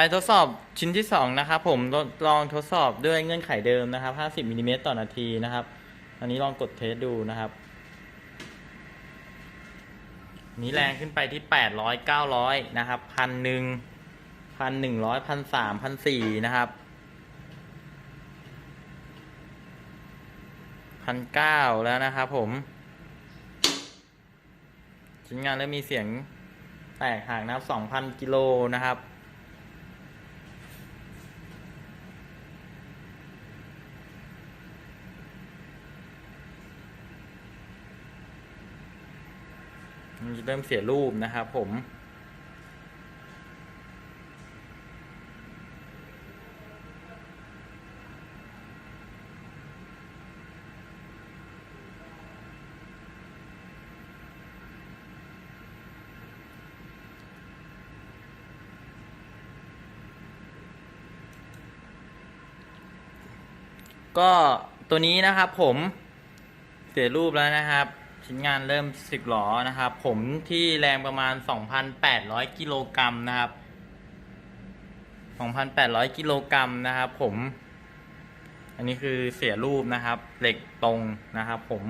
ไปทดสอบชิ้นที่ 2 นะครับผมลองทดสอบด้วยเงื่อนไขเดิมนะครับ 50มิลลิเมตรต่อนาทีนะครับ อันนี้ลองกดเทสดูนะครับ นี้แรงขึ้นไปที่ 800 900 นะครับพันหนึ่งพันหนึ่งร้อยพันสามพันสี่นะครับพันเก้าแล้วนะครับผม ชิ้นงานเริ่มมีเสียงแตกห่างนะครับสองพันกิโลนะครับ มันจะ เริ่มเสียรูปนะครับผม ก็ตัวนี้นะครับผมเสียรูปแล้วนะครับ ชิ้นงานเริ่มสึกหรอนะครับ ผมที่แรงประมาณ 2,800 กิโลกรัมนะครับ 2,800 กิโลกรัมนะครับ ผม อันนี้คือเสียรูปนะครับ เหล็กตรงนะครับ ผม